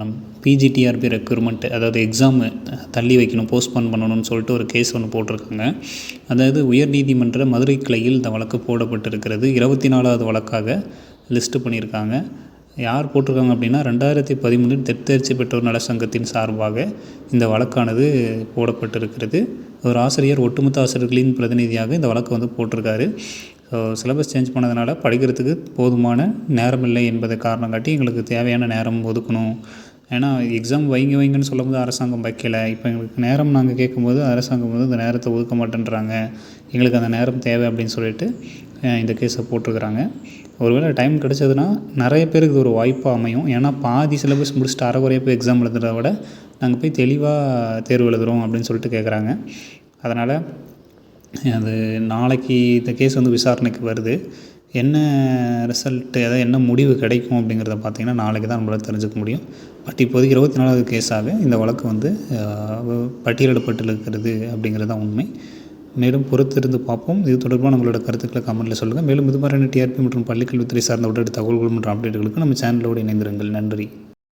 நம்ம PGTRB recruitment அதாவது exam தள்ளி வைக்கணும் போஸ்ட்போன் பண்ணணும்னு சொல்லிட்டு ஒரு கேஸ் ஒன்று போட்டிருக்காங்க. அதாவது உயர்நீதிமன்ற மதுரை கிளையில் இந்த வழக்கு போடப்பட்டிருக்கிறது. இருபத்தி நாலாவது வழக்காக லிஸ்ட்டு பண்ணியிருக்காங்க. யார் போட்டிருக்காங்க அப்படின்னா ரெண்டாயிரத்தி பதிமூணில் தெற்தேர்ச்சி பெற்றோர் நல சங்கத்தின் சார்பாக இந்த வழக்கானது போடப்பட்டிருக்கிறது. ஒரு ஆசிரியர் ஒட்டுமொத்த ஆசிரியர்களின் பிரதிநிதியாக இந்த வழக்கு வந்து போட்டிருக்காரு. ஸோ சிலபஸ் சேஞ்ச் பண்ணதுனால படிக்கிறதுக்கு போதுமான நேரம் இல்லை என்பதை காரணம் காட்டி எங்களுக்கு தேவையான நேரம் ஒதுக்கணும். ஏன்னா எக்ஸாம் வைங்க வைங்கன்னு சொல்லும்போது அரசாங்கம் வைக்கலை. இப்போ எங்களுக்கு நேரம் நாங்கள் கேட்கும்போது அரசாங்கம் வந்து இந்த நேரத்தை ஒதுக்க மாட்டேன்றாங்க. எங்களுக்கு அந்த நேரம் தேவை அப்படின்னு சொல்லிட்டு இந்த கேஸை போட்டிருக்கிறாங்க. ஒருவேளை டைம் கிடச்சதுன்னா நிறைய பேருக்கு இது ஒரு வாய்ப்பாக அமையும். ஏன்னா பாதி சிலபஸ் முடிச்சுட்டு அரைக்குறையாக போய் எக்ஸாம் எழுதுறத விட நாங்கள் போய் தெளிவாக தேர்வு எழுதுகிறோம் அப்படின்னு சொல்லிட்டு கேட்குறாங்க அதனால் அது நாளைக்கு இந்த கேஸ் வந்து விசாரணைக்கு வருது. என்ன ரிசல்ட்டு அதாவது என்ன முடிவு கிடைக்கும் அப்படிங்கிறத பார்த்தீங்கன்னா நாளைக்கு தான் நம்மளால் தெரிஞ்சுக்க முடியும். பட் இப்போதைக்கு இருபத்தி நாலாவது கேஸாக இந்த வழக்கு வந்து பட்டியலிடப்பட்டிருக்கிறது அப்படிங்கிறது தான் உண்மை. மேலும் பொறுத்திருந்து பார்ப்போம். இது தொடர்பாக நம்மளோட கருத்துக்களை கமெண்ட்டில் சொல்லுங்கள் மேலும் இது மாதிரியான டிஆர்பி மற்றும் பள்ளிக்கல்வித்துறை சார்ந்த உடனடி தகவல்கள் மற்றும் அப்டேட்டுகளுக்கு நம்ம சேனலோடு இணைந்திருங்கள். நன்றி.